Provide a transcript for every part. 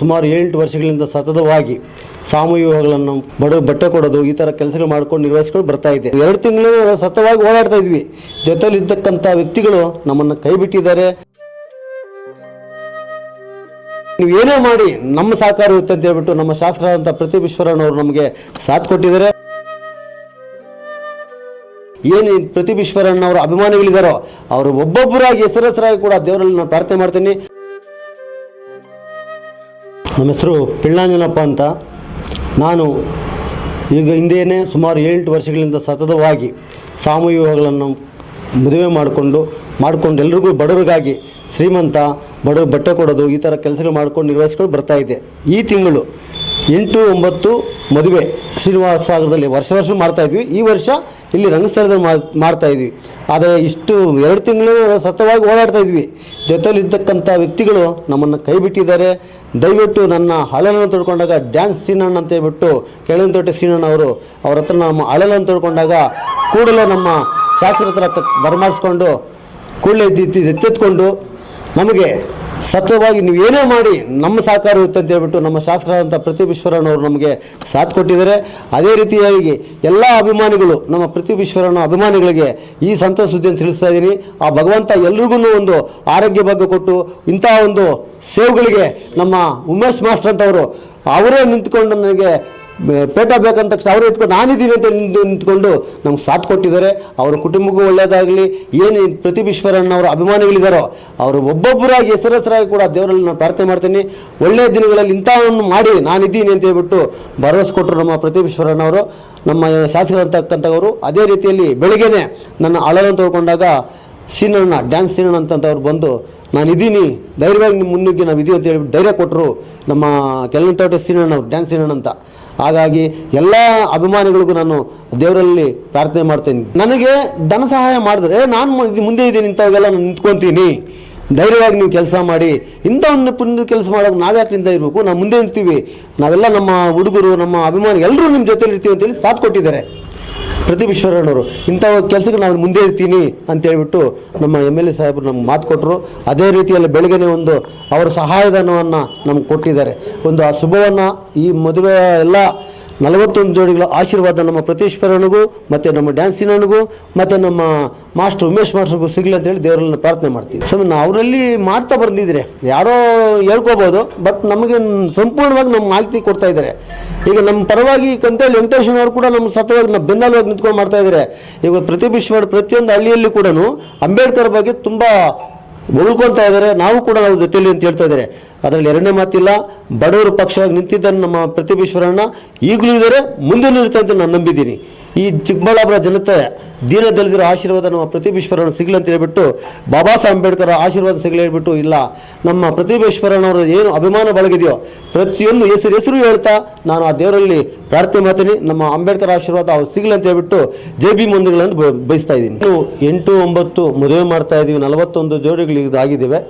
ಸುಮಾರು ಏಳೆಂಟು ವರ್ಷಗಳಿಂದ ಸತತವಾಗಿ ಸಾಮೂಹಿಕಗಳನ್ನು ಬಡ, ಬಟ್ಟೆ ಕೊಡೋದು, ಈ ಥರ ಕೆಲಸಗಳು ಮಾಡ್ಕೊಂಡು ನಿರ್ವಹಿಸ್ಕೊಂಡು ಬರ್ತಾ ಇದೆ. ಎರಡು ತಿಂಗಳು ಸತತವಾಗಿ ಓಡಾಡ್ತಾ ಇದ್ವಿ. ಜೊತೆಲಿ ಇದ್ದಕ್ಕಂಥ ವ್ಯಕ್ತಿಗಳು ನಮ್ಮನ್ನು ಕೈ ಬಿಟ್ಟಿದ್ದಾರೆ ನೀವು ಏನೇ ಮಾಡಿ ನಮ್ಮ ಸಹಕಾರ ಇರುತ್ತೆ ಅಂತ ಹೇಳ್ಬಿಟ್ಟು ನಮ್ಮ ಶಾಸ್ತ್ರ ಪ್ರತಿ ಅವರು ನಮಗೆ ಸಾಥ್ ಕೊಟ್ಟಿದ್ದಾರೆ. ಏನು ವಿಶ್ವರಣ್ಣವರ ಅಭಿಮಾನಿಗಳಿದ್ದಾರೋ ಅವರು ಒಬ್ಬೊಬ್ಬರಾಗಿ ಹೆಸರಸರಾಗಿ ಕೂಡ ದೇವರಲ್ಲಿ ನಾನು ಪ್ರಾರ್ಥನೆ ಮಾಡ್ತೀನಿ. ನಮ್ಮ ಹೆಸರು ಪಿಳ್ಳಾಂಜನಪ್ಪ ಅಂತ. ನಾನು ಈಗ ಹಿಂದೆಯೇ ಸುಮಾರು ಏಳೆಂಟು ವರ್ಷಗಳಿಂದ ಸತತವಾಗಿ ಸಾಮೂಹಿಕಗಳನ್ನು ಮದುವೆ ಮಾಡಿಕೊಂಡು ಮಾಡಿಕೊಂಡು ಎಲ್ರಿಗೂ ಬಡವರಿಗಾಗಿ ಶ್ರೀಮಂತ ಬಡವರು ಬಟ್ಟೆ ಕೊಡೋದು ಈ ಥರ ಕೆಲಸಗಳು ಮಾಡ್ಕೊಂಡು ನಿರ್ವಹಿಸ್ಕೊಂಡು ಬರ್ತಾಯಿದ್ದೆ ಈ ತಿಂಗಳು ಎಂಟು ಒಂಬತ್ತು ಮದುವೆ ಶ್ರೀನಿವಾಸ ಸಾಗರದಲ್ಲಿ ವರ್ಷ ವರ್ಷ ಮಾಡ್ತಾ ಇದ್ವಿ. ಈ ವರ್ಷ ಇಲ್ಲಿ ರಂಗಸ್ಥಳದಲ್ಲಿ ಮಾಡ್ತಾ ಇದ್ವಿ. ಆದರೆ ಇಷ್ಟು ಎರಡು ತಿಂಗಳು ಸತತವಾಗಿ ಓಡಾಡ್ತಾ ಇದ್ವಿ. ಜೊತೆಲಿದ್ದಕ್ಕಂಥ ವ್ಯಕ್ತಿಗಳು ನಮ್ಮನ್ನು ಕೈ ಬಿಟ್ಟಿದ್ದಾರೆ. ದಯವಿಟ್ಟು ನನ್ನ ಹಳಲನ್ನು ತೊಡ್ಕೊಂಡಾಗ ಡ್ಯಾನ್ಸ್ ಸೀನಣ್ಣ ಅಂತ ಹೇಳ್ಬಿಟ್ಟು ಕೆಳಂತೋಟೆ ಸೀನಣ್ಣ ಅವರು, ಅವ್ರ ಹತ್ರ ನಮ್ಮ ಹಳಲನ್ನು ತೊಡ್ಕೊಂಡಾಗ ಕೂಡಲೇ ನಮ್ಮ ಶಾಸ್ತ್ರ ಹತ್ರ ಬರಮಾಡಿಸ್ಕೊಂಡು ಕೂಡಲೇ ಎಚ್ಚೆತ್ಕೊಂಡು ನಮಗೆ ಸತ್ಯವಾಗಿ ನೀವು ಏನೇ ಮಾಡಿ ನಮ್ಮ ಸಹಕಾರ ಇರುತ್ತೆ ಅಂತ ಹೇಳ್ಬಿಟ್ಟು ನಮ್ಮ ಶಾಸಕರಾದಂಥ ಪ್ರತಿ ವಿಶ್ವರಣ್ಣವರು ನಮಗೆ ಸಾಥ್ ಕೊಟ್ಟಿದ್ದಾರೆ. ಅದೇ ರೀತಿಯಾಗಿ ಎಲ್ಲ ಅಭಿಮಾನಿಗಳು, ನಮ್ಮ ಪ್ರತಿಭೀಶ್ವರನ ಅಭಿಮಾನಿಗಳಿಗೆ ಈ ಸಂತೋಷ ಸುದ್ದಿಯನ್ನು ತಿಳಿಸ್ತಾ ಇದ್ದೀನಿ. ಆ ಭಗವಂತ ಎಲ್ರಿಗೂ ಒಂದು ಆರೋಗ್ಯ ಬಗ್ಗೆ ಕೊಟ್ಟು ಇಂತಹ ಒಂದು ಸೇವೆಗಳಿಗೆ ನಮ್ಮ ಉಮೇಶ್ ಮಾಸ್ಟರ್ ಅಂತವರು, ಅವರೇ ನಿಂತ್ಕೊಂಡು ನನಗೆ ಪೇಟ ಬೇಕಂತ ತಕ್ಷಣ ಅವರು ಇಟ್ಕೊಂಡು ನಾನಿದ್ದೀನಿ ಅಂತ ನಿಂತು ನಿಂತ್ಕೊಂಡು ನಮ್ಗೆ ಸಾಥ್ ಕೊಟ್ಟಿದ್ದಾರೆ. ಅವರ ಕುಟುಂಬಕ್ಕೂ ಒಳ್ಳೆಯದಾಗಲಿ ಏನು ವಿಶ್ವರಣ್ಣವರ ಅಭಿಮಾನಿಗಳಿದ್ದಾರೋ ಅವರು ಒಬ್ಬೊಬ್ಬರಾಗಿ ಹೆಸರಾಗಿ ಕೂಡ ದೇವರಲ್ಲಿ ನಾನು ಪ್ರಾರ್ಥನೆ ಮಾಡ್ತೀನಿ. ಒಳ್ಳೆಯ ದಿನಗಳಲ್ಲಿ ಇಂಥವನ್ನು ಮಾಡಿ ನಾನಿದ್ದೀನಿ ಅಂತ ಹೇಳ್ಬಿಟ್ಟು ಭರವಸೆ ಕೊಟ್ಟರು ನಮ್ಮ ಪ್ರತಿಭೀಶ್ವರಣ್ಣವರು ನಮ್ಮ ಶಾಸಕರಂತಕ್ಕಂಥವರು ಅದೇ ರೀತಿಯಲ್ಲಿ ಬೆಳಿಗ್ಗೆನೆ ನನ್ನ ಅಳವನ್ನು ತೊಳ್ಕೊಂಡಾಗ ಸೀನಣ್ಣ, ಡ್ಯಾನ್ಸ್ ಸೀನಣ್ಣ ಅಂತಂಥವ್ರು ಬಂದು ನಾನು ಇದ್ದೀನಿ ಧೈರ್ಯವಾಗಿ ನಿಮ್ಮ ಮುನ್ನುಗ್ಗಿ ನಾವು ಇದೀವಿ ಅಂತ ಹೇಳಿಬಿಟ್ಟು ಧೈರ್ಯ ಕೊಟ್ಟರು ನಮ್ಮ ಕೆಲವೊಂದು ತೋಟ ಸೀನಣ್ಣ ಡ್ಯಾನ್ಸ್ ಸೀನಣ್ಣ ಅಂತ ಹಾಗಾಗಿ ಎಲ್ಲ ಅಭಿಮಾನಿಗಳಿಗೂ ನಾನು ದೇವರಲ್ಲಿ ಪ್ರಾರ್ಥನೆ ಮಾಡ್ತೇನೆ. ನನಗೆ ಧನ ಸಹಾಯ ಮಾಡಿದ್ರೆ ನಾನು ಮುಂದೆ ಇದ್ದೀನಿ ಇಂಥವಾಗೆಲ್ಲ ನಾನು ನಿಂತ್ಕೊತೀನಿ. ಧೈರ್ಯವಾಗಿ ನೀವು ಕೆಲಸ ಮಾಡಿ. ಇಂಥ ಒಂದು ಪುಣ್ಯ ಕೆಲಸ ಮಾಡೋಕೆ ನಾವ್ಯಾಕೆ ನಿಂತ ಇರಬೇಕು? ನಾವು ಮುಂದೆ ನಿಂತೀವಿ. ನಾವೆಲ್ಲ ನಮ್ಮ ಹುಡುಗರು, ನಮ್ಮ ಅಭಿಮಾನಿ ಎಲ್ಲರೂ ನಿಮ್ಮ ಜೊತೆಲಿ ಇರ್ತೀವಿ ಅಂತೇಳಿ ಸಾಥ್ ಕೊಟ್ಟಿದ್ದಾರೆ. ಪ್ರತಿ ವಿಶ್ವರಣ್ಣವರು ಇಂಥ ಕೆಲಸಕ್ಕೆ ನಾನು ಮುಂದೆ ಇರ್ತೀನಿ ಅಂತ ಹೇಳ್ಬಿಟ್ಟು ನಮ್ಮ ಎಂ ಎಲ್ ಎ ಸಾಹೇಬರು ನಮ್ಗೆ ಮಾತು ಕೊಟ್ಟರು ಅದೇ ರೀತಿಯಲ್ಲಿ ಬೆಳಗ್ಗೆನೇ ಒಂದು ಅವರ ಸಹಾಯಧನವನ್ನು ನಮ್ಗೆ ಕೊಟ್ಟಿದ್ದಾರೆ. ಒಂದು ಆ ಶುಭವನ್ನು ಈ ಮದುವೆ ಎಲ್ಲ ನಲವತ್ತೊಂದು ಜೋಡಿಗಳ ಆಶೀರ್ವಾದ ನಮ್ಮ ಪ್ರತೀಶ್ವರನಿಗೂ, ಮತ್ತು ನಮ್ಮ ಡ್ಯಾನ್ಸಿನನಿಗೂ, ಮತ್ತು ನಮ್ಮ ಮಾಸ್ಟರ್ ಉಮೇಶ್ ಮಾಸ್ಟರ್ಗೂ ಸಿಗಲಿ ಅಂತೇಳಿ ದೇವರನ್ನ ಪ್ರಾರ್ಥನೆ ಮಾಡ್ತೀವಿ. ಸೊ ಅವರಲ್ಲಿ ಮಾಡ್ತಾ ಬಂದಿದ್ರೆ, ಯಾರೋ ಹೇಳ್ಕೋಬೋದು ಬಟ್ ನಮಗೆ ಸಂಪೂರ್ಣವಾಗಿ ನಮ್ಮ ಮಾಹಿತಿ ಕೊಡ್ತಾ ಇದ್ದಾರೆ. ಈಗ ನಮ್ಮ ಪರವಾಗಿ ಕಂತೇಳಿ ವೆಂಕಟೇಶನ್ ಅವರು ಕೂಡ ನಮ್ಮ ಸತ್ಯವಾಗಿ ನಮ್ಮ ಬೆನ್ನೆಲುವಾಗಿ ನಿಂತ್ಕೊಂಡು ಮಾಡ್ತಾ ಇದ್ದಾರೆ. ಈಗ ಪ್ರತಿ ವಿಶ್ವ ಪ್ರತಿಯೊಂದು ಹಳ್ಳಿಯಲ್ಲಿ ಕೂಡ ಅಂಬೇಡ್ಕರ್ ಬಗ್ಗೆ ತುಂಬ ಉಳ್ಕೊಳ್ತಾ ಇದ್ದಾರೆ. ನಾವು ಕೂಡ ಅವ್ರ ಜೊತೆಯಲ್ಲಿ ಅಂತ ಹೇಳ್ತಾ ಇದ್ದಾರೆ. ಅದರಲ್ಲಿ ಎರಡನೇ ಮಾತಿಲ್ಲ, ಬಡವರು ಪಕ್ಷವಾಗಿ ನಿಂತಿದ್ದನ್ನು ನಮ್ಮ ಪ್ರತಿಭೀಶ್ವರಣ್ಣ ಈಗಲೂ ಇದ್ದಾರೆ, ಮುಂದೆ ಇರುತ್ತೆ ಅಂತ ನಾನು ನಂಬಿದ್ದೀನಿ. ಈ ಚಿಕ್ಕಬಳ್ಳಾಪುರ ಜನತೆ ದೀನ ದಲಿತರ ಆಶೀರ್ವಾದ ನಮ್ಮ ಪ್ರತಿಭೇಶ್ವರನ ಸಿಗಲಿ ಅಂತ ಹೇಳಿಬಿಟ್ಟು ಬಾಬಾ ಸಾಹೇಬ್ ಅಂಬೇಡ್ಕರ್ ಆಶೀರ್ವಾದ ಸಿಗಲಿ ಹೇಳಿಬಿಟ್ಟು ಇಲ್ಲ, ನಮ್ಮ ಪ್ರತಿಭೇಶ್ವರನವರು ಏನು ಅಭಿಮಾನ ಬಳಗಿದೆಯೋ ಪ್ರತಿಯೊಂದು ಹೆಸರು ಹೆಸರು ಹೇಳ್ತಾ ನಾನು ಆ ದೇವರಲ್ಲಿ ಪ್ರಾರ್ಥನೆ ಮಾಡ್ತೀನಿ. ನಮ್ಮ ಅಂಬೇಡ್ಕರ್ ಆಶೀರ್ವಾದ ಅವ್ರು ಸಿಗಲಿ ಅಂತ ಹೇಳ್ಬಿಟ್ಟು ಜೆ ಬಿ ಮಂದಿಗಳನ್ನು ಬಯಸ್ತಾ ಇದ್ದೀನಿ. ಇನ್ನು ಎಂಟು ಒಂಬತ್ತು ಮದುವೆ ಮಾಡ್ತಾ ಇದ್ದೀವಿ. ನಲವತ್ತೊಂದು ಜೋಡಿಗಳು ಇದಾಗಿದ್ದಾವೆ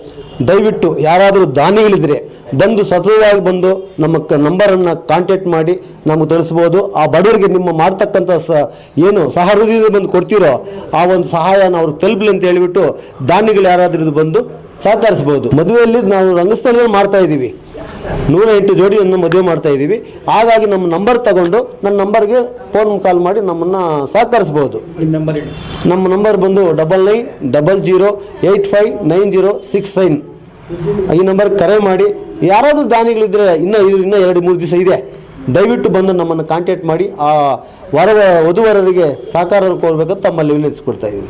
ದಯವಿಟ್ಟು ಯಾರಾದರೂ ದಾನಿಗಳಿದ್ರೆ ಬಂದು ಸತತವಾಗಿ ಬಂದು ನಮ್ಮ ನಂಬರನ್ನು ಕಾಂಟ್ಯಾಕ್ಟ್ ಮಾಡಿ ನಮಗೆ ತಿಳಿಸ್ಬೋದು. ಆ ಬಡವರಿಗೆ ನಿಮ್ಮ ಮಾಡ್ತಕ್ಕಂಥ ಸ ಏನು ಸಹೃದಯದಿಂದ ಬಂದು ಕೊಡ್ತೀರೋ ಆ ಒಂದು ಸಹಾಯನ ಅವ್ರಿಗೆ ತಲುಪಲಿ ಅಂತ ಹೇಳಿಬಿಟ್ಟು ದಾನಿಗಳು ಯಾರಾದ್ರೂ ಬಂದು ಸಹಕರಿಸ್ಬೋದು. ಮದುವೆಯಲ್ಲಿ ನಾವು ರಂಗಸ್ಥಳದಲ್ಲಿ ಮಾಡ್ತಾ ಇದ್ದೀವಿ. ನೂರ ಎಂಟು ಜೋಡಿಯನ್ನು ಮದುವೆ ಮಾಡ್ತಾ ಇದ್ದೀವಿ. ಹಾಗಾಗಿ ನಮ್ಮ ನಂಬರ್ ತಗೊಂಡು ನನ್ನ ನಂಬರ್ಗೆ ಫೋನ್ ಕಾಲ್ ಮಾಡಿ ನಮ್ಮನ್ನು ಸಹಕರಿಸ್ಬೋದು. ನಮ್ಮ ನಂಬರ್ ಬಂದು double nine double zero eight five nine zero six nine ಈ ನಂಬರ್ಗೆ ಕರೆ ಮಾಡಿ ಯಾರಾದರೂ ದಾನಿಗಳಿದ್ರೆ ಇನ್ನೂ ಇನ್ನೂ ಎರಡು ಮೂರು ದಿವಸ ಇದೆ. ದಯವಿಟ್ಟು ಬಂದು ನಮ್ಮನ್ನು ಕಾಂಟ್ಯಾಕ್ಟ್ ಮಾಡಿ ಆ ವರ ವಧುವರರಿಗೆ ಸಹಕಾರ ತಮ್ಮ ತಮ್ಮಲ್ಲಿ ವಿನಂತಿಸ್ಕೊಡ್ತಾ ಇದ್ದೀನಿ.